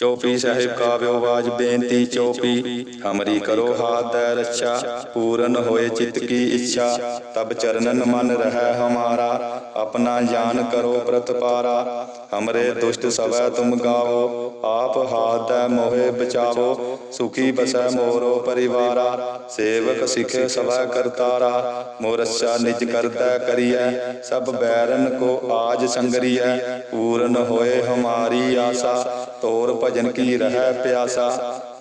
ਚੌਪੀ ਸਾਹਿਬ ਕਾਵਿਓ ਬਾਜ ਬੇਨਤੀ ਚੌਪੀ। ਹਮਰੀ ਕਰੋ ਹਾਥ ਰੱਛਾ। ਪੂਰਨ ਹੋਏ ਚਿਤ ਕੀ ਇੱਛਾ। ਤਬ ਚਰਨਨ ਮਨ ਰਹਿ ਹਮਾਰਾ। ਆਪਣਾ ਜਾਨ ਕਰੋ ਪ੍ਰਤਪਾਰਾ। ਹਮਰੇ ਦੁਸ਼ਟ ਸਵੈ ਤੁਮ ਗਾਵੋ। ਆਪ ਹਾਥ ਮੋਹਿ ਬਚਾਵੋ। ਸੁਖੀ ਬਸੈ ਮੋਰੋ ਪਰਿਵਾਰਾ। ਸੇਵਕ ਸਿਖੇ ਸਵੈ ਕਰਤਾਰਾ। ਮੋਰਛਾ ਨਿਜ ਕਰਦਾ ਕਰੀਐ। ਸਭ ਬੈਰਨ ਕੋ ਆਜ ਸੰਗਰੀਐ। ਪੂਰਨ ਹੋਏ ਹਮਾਰੀ ਆਸਾ। ਤੋਰ ਭਜਨ ਕੀ ਰਹਿ ਪਿਆਸਾ?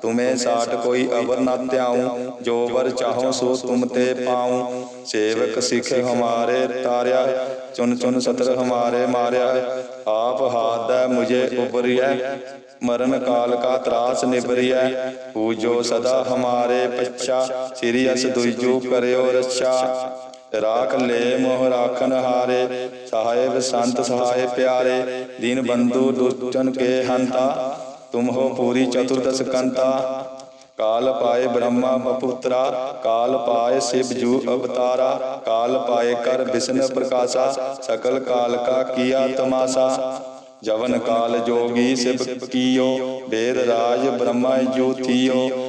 ਤੁਮੇ ਸਾਟ ਕੋਈ ਅਵਰ ਨਾ ਧਿਆਉ, ਜੋ ਵਰ ਚਾਹੋ ਸੋ ਤੁਮ ਤੇ ਪਾਉ। ਸੇਵਕ ਸਿਖ ਹਮਾਰੇ ਤਾਰਿਆ, ਚੁਨ ਚੁਨ ਸਤਰ ਹਮਾਰੇ ਮਾਰਿਆ। ਆਪ ਹਾਥ ਦੈ ਮੁਝੇ ਉਪਰਿਐ ਮਰਨ ਕਾਲ ਕਾ ਤਰਾਸ ਨਿਬਰਿਆ ਪੂਜੋ ਸਦਾ ਹਮਾਰੇ ਪੱਛਾ, ਸ੍ਰੀ ਅਸ ਦੁਇਜੋ ਕਰਿਓ ਰੱਛਾ। ਰਾਖ ਲੈ ਮੋਹ ਰਾਖਨ ਹਾਰੇ, ਸਾਹਿਬ ਸੰਤ ਸਹਾਇ ਪਿਆਰੇ, ਦੀਨ ਬੰਧੂ ਦੁਸ਼ਟਨ ਕੇ ਹੰਤਾ, ਤੁਮ ਹੋ ਪੂਰੀ ਚਤੁਰਦਸ ਕੰਤਾ। ਕਾਲ ਪਾਏ ਬ੍ਰਹਮਾ ਬਪੁੱਤਰਾ ਕਾਲ ਪਾਏ ਸਿਵ ਜੂ ਅਵਤਾਰਾ, ਕਾਲ ਪਾਏ ਕਰ ਵਿਸ਼ਨ ਪ੍ਰਕਾਸ਼ਾ, ਸਕਲ ਕਾਲ ਕਾ ਕੀਆ ਤਮਾਸਾ। ਜਵਨ ਕਾਲ ਜੋਗੀ ਸਿਵ ਕੀਓ ਵੇਦ ਰਾਜ ਬ੍ਰਹਮਾ ਜੋਤੀਓ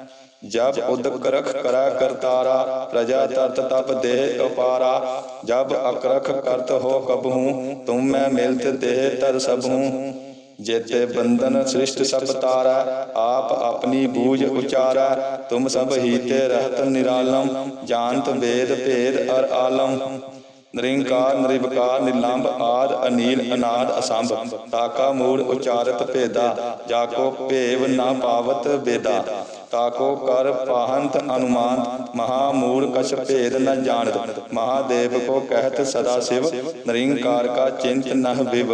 ਜਬ ਉਦਕ ਰਖ ਕਰੈ ਕਰਤਾਰਾ, ਪ੍ਰਜਾ ਤਰਤ ਤਪ ਦੇ ਅਪਾਰਾ ਜਬ ਅਕਰਖ ਕਰਤ ਹੋ ਕਬਹੂ, ਤੁਮ ਮੈਂ ਮਿਲਤ ਦੇਹ ਤਰ ਸਭੂ। ਜੇਤੇ ਬੰਧਨ ਸ੍ਰਿਸ਼ਟ ਸਭ ਤਾਰਾ, ਆਪ ਆਪਣੀ ਬੂਝ ਉਚਾਰਾ। ਤੁਮ ਸਭ ਹੀਤੇ ਰਹਤ ਨਿਰਾਲਮ, ਜਾਣਤ ਵੇਦ ਭੇਦ ਅਰ ਆਲਮ। ਨਿਰੰਕਾਰ, ਨਿਰਵਕਾਰ ਨਿਲੰਬ ਆਦ ਅਨੀਲ ਅਨਾਦ ਅਸੰਭ। ਤਾਕਾ ਮੂੜ ਉਚਾਰਤ ਭੇਦਾ, ਜਾਕੋ ਭੇਵ ਨਾ ਪਾਵਤ ਬੇਦਾ ਤਾਕੋ ਕਰ ਪਾਹੰਤ ਅਨੁਮਾਨ ਮਹਾ ਮੂੜ ਕਛ ਭੇਦ ਨ ਜਾਣਤ ਮਹਾਦੇਵ ਕੋ ਕਹਿਤ ਸਦਾ ਸਿਵ ਨਿਰੰਕਾਰ ਕਾ ਚਿੰਤ ਨਹ ਵਿਵ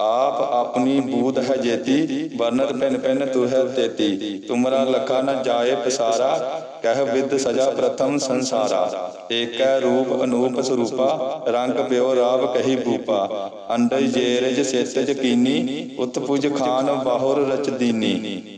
ਆਪ ਆਪਣੀ ਬੂਧ ਹੈ ਜੇਤੀ ਵਰਨਤ ਪਿਨ ਪਿਨ ਤੁਹੈ ਤੇਤੀ ਤੁਮਰਾ ਲਖਾ ਨ ਜਾਏ ਪਸਾਰਾ ਕਹਿ ਵਿਦ ਸਜਾ ਪ੍ਰਥਮ ਸੰਸਾਰਾ ਏਕੈ ਰੂਪ ਅਨੂਪ ਸਰੂਪਾ ਰੰਗ ਪਿਓ ਰਾਵ ਕਹੀ ਭੂਪਾ ਅੰਡਜ ਜੇਰਜ ਸੇਤਜ ਕੀਨੀ ਉਤਪੁਜ ਖਾਨ ਬਾਹੁਰ ਰਚ ਦੀਨੀ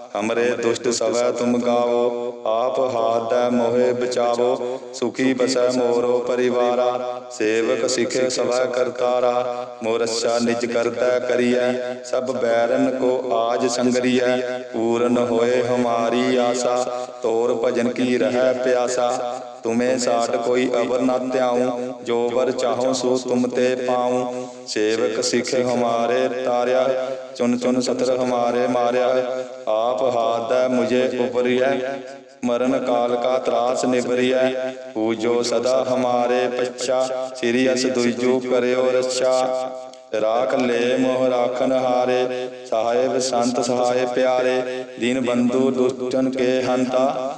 ਹਮਰੇ ਦੁਸ਼ਟ ਸਵੈ ਤੁਮ ਗਾਵੋ, ਆਪ ਹਾਥ ਦੈ ਮੋਹਿ ਬਚਾਵੋ, ਸੁਖੀ ਬਸੈ ਮੋਰੋ ਪਰਿਵਾਰਾ, ਸੇਵਕ ਸਿਖੇ ਸਵੈ ਕਰਤਾਰਾ, ਮੋਰਛਾ ਨਿਜ ਕਰਦਾ ਕਰੀਐ, ਸਭ ਬੈਰਨ ਕੋ ਆਜ ਸੰਗਰੀਐ, ਪੂਰਨ ਹੋਏ ਹਮਾਰੀ ਆਸਾ, ਤੋਰ ਭਜਨ ਕੀ ਰਹਿ ਪਿਆਸਾ ਤੁਮੇ ਸਾਟ ਕੋਈ ਅਵਰ ਨਾ ਧਿਆਉ ਜੋ ਵਰ ਚਾਹੋ ਸੋ ਤੁਮ ਤੇ ਪਾਉ। ਸੇਵਕ ਸਿੱਖ ਹਮਾਰੇ ਤਾਰਿਆ ਚੁਨ ਚੁਨ ਸਤਰ ਹਮਾਰੇ ਮਾਰਿਆ। ਆਪ ਹਾਥ ਮੁਝੇ ਉਪਰਿਐ ਮਰਨ ਕਾਲ ਕਾ ਤਰਾਸ ਨਿਬਰਿਐ ਪੂਜੋ ਸਦਾ ਹਮਾਰੇ ਪੱਛਾ। ਸ੍ਰੀ ਅਸ ਦੁਜੋ ਕਰਿਓ ਰੱਛਾ। ਰਾਖ ਲੈ ਮੋਹ ਰਾਖਨ ਹਾਰੇ। ਸਾਹਿਬ ਸੰਤ ਸਹਾਇ ਪਿਆਰੇ। ਦੀਨ ਬੰਧੂ ਦੁਸ਼ਟਨ ਕੇ ਹੰਤਾ।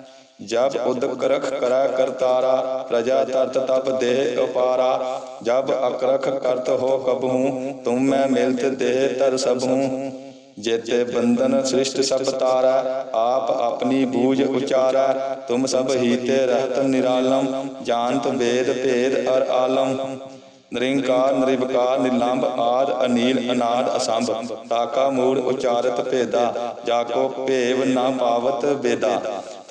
ਜਬ ਉਦਕ ਰਖ ਕਰੈ ਕਰਤਾਰਾ ਪ੍ਰਜਾ ਤਰਤ ਤਪ ਦੇਹ ਉਪਾਰਾ। ਜਬ ਅਕਰਖ ਕਰਤ ਹੋ ਕਬਹੂ, ਤੁਮ ਮੈਂ ਮਿਲਤ ਦੇਹ ਤਰ ਸਭੂ। ਜੇਤੇ ਬੰਧਨ ਸ੍ਰਿਸ਼ਟ ਸਭ ਤਾਰਾ, ਆਪ ਆਪਣੀ ਬੂਝ ਉਚਾਰਾ। ਤੁਮ ਸਭ ਹੀਤੇ ਰਹਤ ਨਿਰਾਲਮ, ਜਾਣਤ ਵੇਦ ਭੇਦ ਅਰ ਆਲਮ। ਨਿਰੰਕਾਰ, ਨਿਰਵਕਾਰ ਨਿਲੰਬ ਆਦ, ਅਨੀਲ, ਅਨਾਦ, ਅਸੰਭ। ਤਾਕਾ ਮੂੜ ਉਚਾਰਤ ਭੇਦਾ, ਜਾਕੋ ਭੇਵ ਨਾ ਪਾਵਤ ਵੇਦਾ।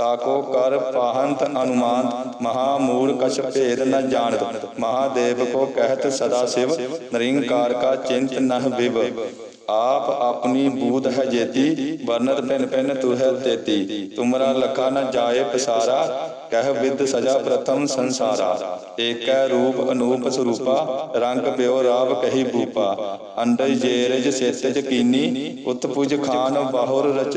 ਤਾਕੋ ਕਰ ਪਾਹੰਤ ਅਨੁਮਾਨ ਮਹਾ ਮੂੜ ਕਛ ਭੇਦ ਨ ਜਾਣਤ। ਮਹਾਦੇਵ ਕੋ ਕਹਿਤ ਸਦਾ ਸਿਵ, ਨਿਰੰਕਾਰ ਕਾ ਚਿੰਤ ਨਹ ਵਿਵ। ਆਪ ਆਪਣੀ ਬੂਧ ਹੈ ਜੇਤੀ, ਵਰਨਤ ਪਿਨ ਪਿਨ ਤੂ ਹੈ ਤੇਤੀ। ਤੁਮਰਾ ਲਖਾ ਨ ਜਾਏ ਪਸਾਰਾ, ਕਹਿ ਵਿਦ ਸਜਾ ਪ੍ਰਥਮ ਸੰਸਾਰਾ। ਏਕੈ ਰੂਪ ਅਨੂਪ ਸਰੂਪਾ, ਰੰਗ ਪਿਓ ਰਾਵ ਕਹੀ ਭੂਪਾ। ਅੰਡਜ ਜੇਰਜ ਸੇਤਜ ਕੀਨੀ ਉਤ ਪੁਜ ਖਾਨ ਬਾਹੁਰ ਰਚ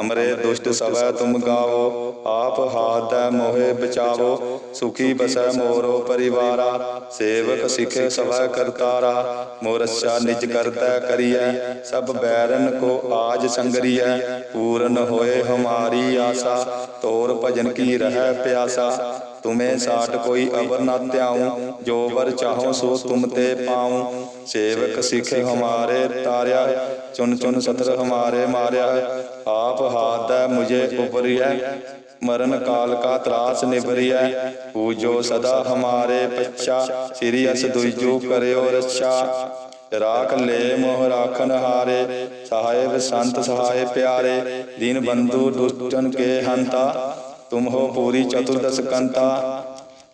ਹਮਰੇ ਦੁਸ਼ਟ ਸਵੈ ਤੁਮ ਗਾਵੋ, ਆਪ ਹਾਥ ਮੋਹਿ ਬਚਾਵੋ, ਸੁਖੀ ਬਸੈ ਮੋਰੋ ਪਰਿਵਾਰਾ, ਸੇਵਕ ਸਿਖੇ ਸਵੈ ਕਰਤਾਰਾ, ਮੋਰਛਾ ਨਿਜ ਕਰਤੈ ਕਰੀਐ, ਸਭ ਬੈਰਨ ਕੋ ਆਜ ਸੰਗਰੀਐ, ਪੂਰਨ ਹੋਏ ਹਮਾਰੀ ਆਸਾ, ਤੋਰ ਭਜਨ ਕੀ ਰਹਿ ਪਿਆਸਾ, ਤੁਮੇ ਸਾਟ ਕੋਈ ਅਵਰ ਨਾ ਧਿਆਉ, ਜੋ ਵਰ ਚਾਹੋ ਸੋ ਤੁਮ ਤੇ ਪਾਉ, ਸੇਵਕ ਸਿੱਖ ਹਮਾਰੇ ਤਾਰਿਆ ਚੁਨ ਚੁਨ ਸਤਰ ਹਮਾਰੇ ਮਾਰਿਆ। ਆਪ ਹਾਥ ਦੈ ਮੁਝੇ ਉਪਰਿਐ। ਮਰਨ ਕਾਲ ਕਾ ਤਰਾਸ ਨਿਬਰਿਐ ਪੂਜੋ ਸਦਾ ਹਮਾਰੇ ਪੱਛਾ। ਸ੍ਰੀ ਅਸ ਦੁਜੋ ਕਰਿਓ ਰੱਛਾ। ਰਾਖ ਲੈ ਮੋਹ ਰਾਖਨ ਹਾਰੇ। ਸਾਹਿਬ ਸੰਤ ਸਹਾਇ ਪਿਆਰੇ। ਦੀਨ ਬੰਧੂ ਦੁਸ਼ਟਨ ਕੇ ਹੰਤਾ। ਤੁਮ ਹੋ ਪੂਰੀ ਚਤੁਰਦਸ ਕੰਤਾ।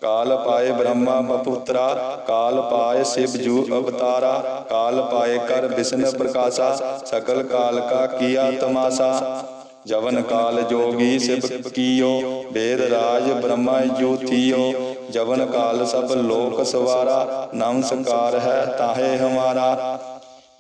ਕਾਲ ਪਾਏ ਬ੍ਰਹਮਾ ਬਪੁੱਤਰਾ ਕਾਲ ਪਾਏ ਸਿਵ ਜੂ ਅਵਤਾਰਾ, ਕਾਲ ਪਾਏ ਕਰ ਵਿਸ਼ਨ ਪ੍ਰਕਾਸ਼ਾ, ਸਕਲ ਕਾਲ ਕਾ ਕੀਆ ਤਮਾਸ਼ਾ। ਜਵਨ ਕਾਲ ਜੋਗੀ ਸਿਵ ਕੀਓ, ਬੇਦ ਰਾਜ ਬ੍ਰਹਮਾ ਜੋਤੀਓ ਜਵਨ ਕਾਲ ਸਭ ਲੋਕ ਸਵਾਰਾ, ਨਮਸਕਾਰ ਹੈ ਤਾਹੇ ਹਮਾਰਾ।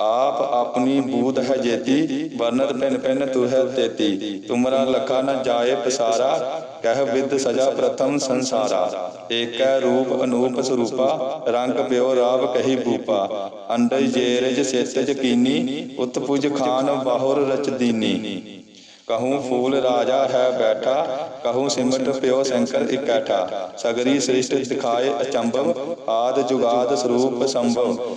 ਆਪ ਆਪਣੀ ਬੂਧ ਹੈ ਜੇਤੀ ਵਰਨਤ ਪਿਨ ਪਿਨ ਤੁਹੈ ਤੇਤੀ। ਤੁਮਰਾ ਲਖਾ ਨ ਜਾਏ ਪਸਾਰਾ, ਕਹਿ ਵਿਦ ਸਜਾ ਪ੍ਰਥਮ ਸੰਸਾਰਾ। ਏਕੈ ਰੂਪ ਅਨੂਪ ਸਰੂਪਾ, ਰੰਗ ਪਿਓ ਰਾਵ ਕਹੀ ਭੂਪਾ। ਅੰਡਜ ਜੇਰਜ ਸੇਤਜ ਕੀਨੀ ਉਤਪੁਜ ਖਾਨ ਬਾਹੁਰ ਰਚ ਦੀਨੀ। ਕਹੂੰ ਫੂਲ ਰਾਜਾ ਹੈ ਬੈਠਾ, ਕਹੂੰ ਸਿਮਟ ਪਿਓ ਸ਼ੰਕਰ ਇਕੱਠਾ। ਸਗਰੀ ਸ੍ਰਿਸ਼ਟ ਦਿਖਾਏ ਅਚੰਭਵ, ਆਦ ਜੁਗਾਦ ਸਰੂਪ ਸੰਭਵ।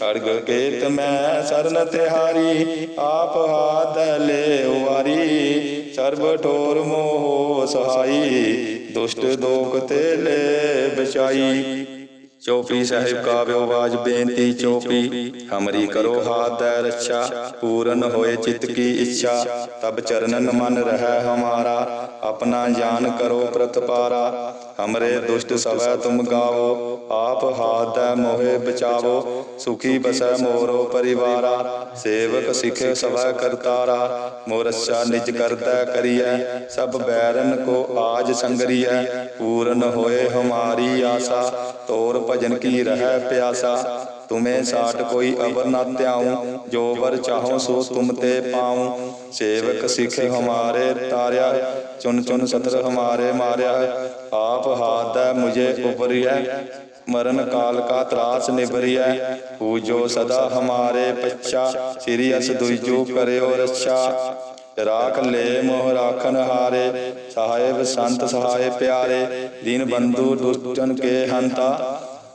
ਖੜਗ ਕੇਤ ਮੈਂ ਸਰਨ ਤਿਹਾਰੀ, ਆਪ ਹਾਦ ਲੈ ਉਵਾਰੀ ਸਰਬ ਠੋਰ ਮੋਹ ਸਹਾਈ, ਦੁਸ਼ਟ ਦੋਖ ਤੇ ਲੈ ਬਚਾਈ ਚੌਪੀ ਸਾਹਿਬ ਕਾ ਵਿਵਾਜ ਬੇਨਤੀ ਚੋਪੀ, ਹਮਰੀ ਕਰੋ ਹਾਥ ਦੈ ਰੱਛਾ, ਪੂਰਨ ਹੋਏ ਚਿਤ ਕੀ ਇੱਛਾ। ਤਬ ਚਰਨਨ ਮਨ ਰਹਿ ਹਮਾਰਾ, ਆਪਣਾ ਜਾਨ ਕਰੋ ਪ੍ਰਤਪਾਰਾ। ਹਮਰੇ ਦੁਸ਼ਟ ਸਵੈ ਤੁਮ ਗਾਵੋ, ਆਪ ਹਾਥ ਦੈ ਮੋਹਿ ਬਚਾਵੋ, ਸੁਖੀ ਬਸੈ ਮੋਰੋ ਪਰਿਵਾਰਾ, ਸੇਵਕ ਸਿਖੇ ਸਵੈ ਕਰਤਾਰਾ, ਮੋਰਛਾ ਨਿਜ ਕਰਤਾ ਕਰੀਐ, ਸਭ ਬੈਰਨ ਕੋ ਆਜ ਸੰਗਰੀਐ, ਪੂਰਨ ਹੋਏ ਹਮਾਰੀ ਆਸਾ, ਤੋਰ ਭਜਨ ਕੀ ਤੁਮੇ ਸਾਟ ਕੋਈ ਅਵਰ ਨਾ ਧਿਆਉ ਜੋ ਵਰ ਚਾਹੋ ਸੋ ਤੁਮ ਤੇ ਪਾਉ। ਸੇਵਕ ਸਿਖ ਹਮਾਰੇ ਹਮਾਰੇ ਮਾਰਿਆ। ਆਪ ਹਾਥ ਮੁਝੇ ਉਪਰਿਐ ਮਰਨ ਕਾਲ ਕਾ ਤਰਾਸ ਸਦਾ ਹਮਾਰੇ ਪੱਛਾ। ਸ੍ਰੀ ਅਸ ਦੁਇਜੋ ਕਰਿਓ ਰਾਖ ਲੈ ਮੋਹ ਰਾਖਨ ਹਾਰੇ। ਸਹਾਇਬ ਸੰਤ ਸਹਾਇ ਪਿਆਰੇ। ਦੀਨ ਬੰਧੂ ਦੁਸ਼ਟਨ ਕੇ ਹੰਤਾ।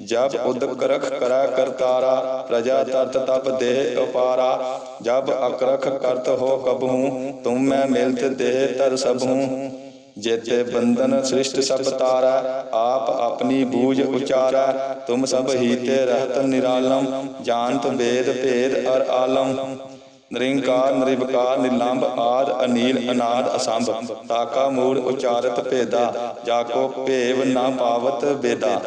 ਜਬ ਉਦਕ ਰਖ ਕਰੈ ਕਰਤਾਰਾ, ਪ੍ਰਜਾ ਤਰਤ ਤਪ ਦੇਹ ਉਪਾਰਾ। ਜਬ ਅਕਰਖ ਕਰਤ ਹੋ ਕਬਹੂ, ਤੁਮ ਮੈਂ ਮਿਲਤ ਦੇਹ ਤਰ ਸਭੂ। ਜੇਤੇ ਬੰਧਨ ਸ੍ਰਿਸ਼ਟ ਸਭ ਤਾਰਾ, ਆਪ ਆਪਣੀ ਬੂਝ ਉਚਾਰੈ। ਤੁਮ ਸਭ ਹੀਤੇ ਰਹਤ ਨਿਰਾਲਮ, ਜਾਣਤ ਵੇਦ ਭੇਦ ਅਰ ਆਲਮ। ਨਿਰੰਕਾਰ, ਨਿਰਵਕਾਰ ਨਿਲੰਬ ਆਦ, ਅਨੀਲ, ਅਨਾਦ, ਅਸੰਭ। ਤਾਕਾ ਮੂਲ ਉਚਾਰਤ ਭੇਦਾ, ਜਾਕੋ ਭੇਵ ਨਾ ਪਾਵਤ ਬੇਦਾ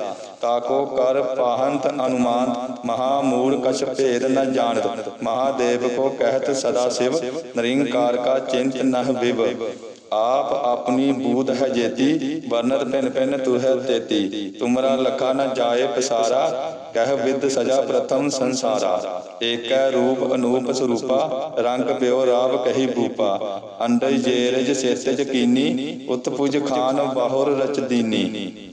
ਤਾਕੋ ਕਰ ਪਾਹੰਤ ਅਨੁਮਾਨ ਮਹਾ ਮੂਲ ਕਛ ਭੇਦ ਨ ਜਾਣਤ। ਮਹਾਦੇਵ ਕੋ ਕਹਿਤ ਸਦਾ ਸਿਵ, ਨਿਰੰਕਾਰ ਕਾ ਚਿੰਤ ਨਹ ਵਿਵ। ਆਪ ਆਪਣੀ ਬੂਧ ਹੈ ਜੇਤੀ, ਵਰਨਤ ਪਿਨ ਪਿਨ ਤੁਹੈ ਤੇਤੀ। ਤੁਮਰਾ ਲਖਾ ਨ ਜਾਏ ਪਸਾਰਾ, ਕਹਿ ਵਿਦ ਸਜਾ ਪ੍ਰਥਮ ਸੰਸਾਰਾ। ਏਕੈ ਰੂਪ ਅਨੂਪ ਸਰੂਪਾ, ਰੰਗ ਪਿਓ ਰਾਵ ਕਹੀ ਭੂਪਾ। ਅੰਡਜ ਜੇਰਜ ਸੇਤਜ ਕੀਨੀ ਉਤ ਖਾਨ ਬਾਹੁਰ ਰਚ ਦੀਨੀ।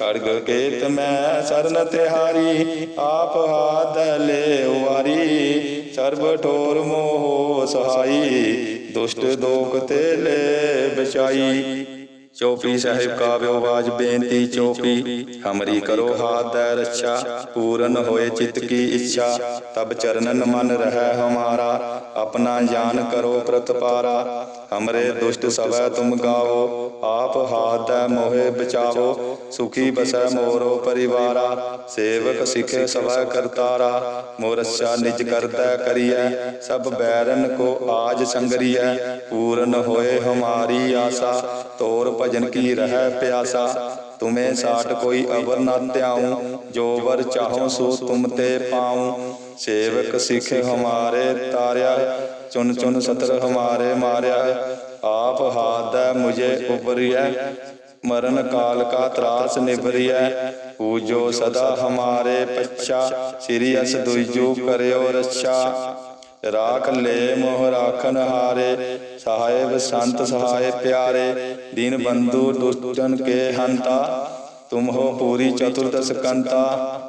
ਖੜਗ ਕੇਤ ਮੈਂ ਸਰਨ ਤਿਹਾਰੀ, ਆਪ ਹਾਦ ਲੈ ਉਵਾਰੀ ਸਰਬ ਠੋਰ ਮੋਹ ਸਹਾਈ, ਦੁਸ਼ਟ ਦੋਖ ਤੇ ਲੈ ਬਚਾਈ ਚੌਪੀ ਸਾਹਿਬ ਕਾ ਵਿਵਾਜ ਬੇਨਤੀ ਚੌਪੀ। ਹਮਰੀ ਕਰੋ ਹਾਥ ਦੈ ਰੱਛਾ। ਪੂਰਨ ਹੋਏ ਚਿਤ ਕੀ ਇੱਛਾ। ਤਬ ਚਰਨਨ ਮਨ ਰਹਿ ਹਮਾਰਾ। ਆਪਣਾ ਜਾਨ ਕਰੋ ਪ੍ਰਤਪਾਰਾ। ਹਮਰੇ ਦੁਸ਼ਟ ਸਵੈ ਤੁਮ ਗਾਵੋ। ਆਪ ਹਾਥ ਦੈ ਮੋਹਿ ਬਚਾਵੋ। ਸੁਖੀ ਬਸੈ ਮੋਰੋ ਪਰਿਵਾਰਾ। ਸੇਵਕ ਸਿਖੇ ਸਵੈ ਕਰਤਾਰਾ। ਮੋਰਛਾ ਨਿਜ ਕਰਤਾ ਕਰੀਐ। ਸਭ ਬੈਰਨ ਕੋ ਆਜ ਸੰਗਰੀਐ। ਪੂਰਨ ਹੋਏ ਹਮਾਰੀ ਆਸਾ। ਤੋਰ ਭਜਨ ਕੀ ਰਹਿ ਪਿਆਸਾ? ਤੁਮੇ ਸਾਟ ਕੋਈ ਅਵਰ ਨਾ ਧਿਆਉ, ਜੋ ਵਰ ਚਾਹੋ ਸੋ ਤੁਮ ਤੇ ਪਾਉ। ਸੇਵਕ ਸਿਖ ਹਮਾਰੇ ਤਾਰਿਆ, ਚੁਨ ਚੁਨ ਸਤਰ ਹਮਾਰੇ ਮਾਰਿਆ। ਆਪ ਹਾਥ ਦੈ ਮੁਝੇ ਉਪਰਿਐ ਮਰਨ ਕਾਲ ਕਾ ਤਰਾਸ ਨਿਬਰਿਐ ਪੂਜੋ ਸਦਾ ਹਮਾਰੇ ਪੱਛਾ, ਸ੍ਰੀ ਅਸ ਦੁਜੂ ਕਰਿਓ ਰਾਖ ਲੈ ਮੋਹ ਰਾਖਨ ਹਾਰੇ ਸਹਾਇਬ ਸੰਤ ਸਹਾਇ ਪਿਆਰੇ, ਦੀਨ ਬੰਧੂ ਦੁਸ਼ਟਨ ਕੇ ਹੰਤਾ, ਤੁਮ ਹੋ ਪੂਰੀ ਚਤੁਰਦਸ ਕੰਤਾ।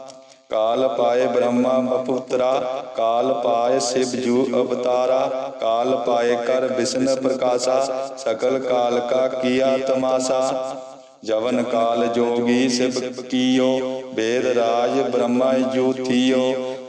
ਕਾਲ ਪਾਏ ਬ੍ਰਹਮਾ ਬਪੁੱਤਰਾ, ਕਾਲ ਪਾਏ ਸਿਵ ਜੂ ਅਵਤਾਰਾ, ਕਾਲ ਪਾਏ ਕਰ ਵਿਸ਼ਨ ਪ੍ਰਕਾਸ਼ਾ, ਸਕਲ ਕਾਲ ਕਾ ਕੀਆ ਤਮਾਸਾ। ਜਵਨ ਕਾਲ ਜੋਗੀ ਸਿਵ ਕੀਓ ਵੇਦ ਰਾਜ ਬ੍ਰਹਮਾ ਜੂਥੀਓ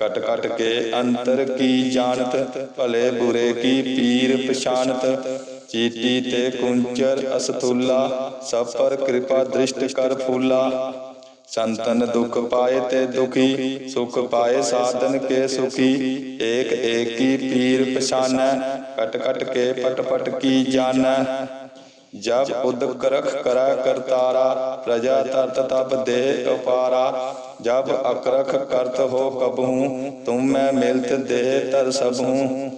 ਕਟ ਕਟ ਕੇ ਅੰਤਰ ਕੀ ਜਾਣਤ ਭਲੇ ਬੁਰੇ ਕੀ ਪੀਰ ਪਛਾਨਤ ਚੀਤੀ ਤੇ ਕੁੰਚਰ ਅਸਤੁਲਾ ਸਭ ਪਰ ਕਿਰਪਾ ਦ੍ਰਿਸ਼ਟ ਕਰ ਫੂਲਾ ਸੰਤਨ ਦੁਖ ਪਾਏ ਤੇ ਦੁਖੀ ਸੁਖ ਪਾਏ ਸਾਧਨ ਕੇ ਸੁਖੀ ਏਕ ਏਕੀ ਪੀਰ ਪਛਾਨੈ ਕਟ ਕਟ ਕੇ ਪਟ ਪਟ ਕੀ ਜਾਣੈ ਜਬ ਉਦਕ ਰਖ ਕਰੈ ਕਰਤਾਰਾ ਪ੍ਰਜਾ ਤਰਤ ਤਬ ਦੇ ਉਪਾਰਾ ਜਬ ਅਕਰਖ ਕਰਤ ਹੋ ਕਬਹੂ, ਤੁਮ ਮੈਂ ਮਿਲਤ ਦੇਹ ਤਰ ਸਭੂ।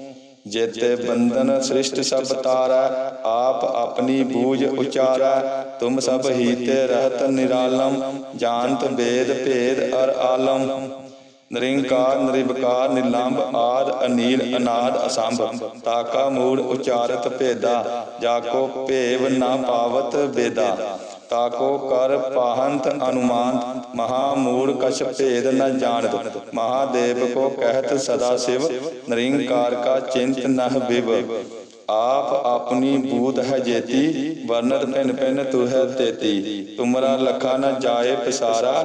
ਜੇਤੇ ਬੰਧਨ ਸ੍ਰਿਸ਼ਟ ਸਭ ਤਾਰੈ, ਆਪ ਆਪਣੀ ਬੂਝ ਉਚਾਰੈ। ਤੁਮ ਸਭ ਹੀ ਤੇ ਰਹਤ ਨਿਰਾਲਮ, ਜਾਣਤ ਵੇਦ ਭੇਦ ਅਰ ਆਲਮ। ਨਿਰੰਕਾਰ, ਨਿਰਵਕਾਰ ਨਿਲੰਬ ਆਦ ਅਨੀਲ, ਅਨਾਦ ਅਸੰਭ ਤਾਕਾ ਮੂੜ ਉਚਾਰਤ ਭੇਦਾ, ਜਾਕੋ ਭੇਵ ਨਾ ਪਾਵਤ ਬੇਦਾ। ਤਾਕੋ ਕਰ ਪਾਹੰਤ ਅਨੁਮਾਨ ਮਹਾ ਮੂੜ ਕਛ ਭੇਦ ਨ ਜਾਣਤ। ਮਹਾਦੇਵ ਕੋ ਕਹਿਤ ਸਦਾ ਸਿਵ, ਨਿਰੰਕਾਰ ਕਾ ਚਿੰਤ ਨਹ ਬਿਵ ਆਪ ਆਪਣੀ ਬੂਤ ਹੈ ਜੇਤੀ ਵਰਨਤ ਪਿਨ ਪਿਨ ਤੁਹੈ ਤੇਤੀ। ਤੁਮਰਾ ਲਖਾ ਨ ਜਾਏ ਪਸਾਰਾ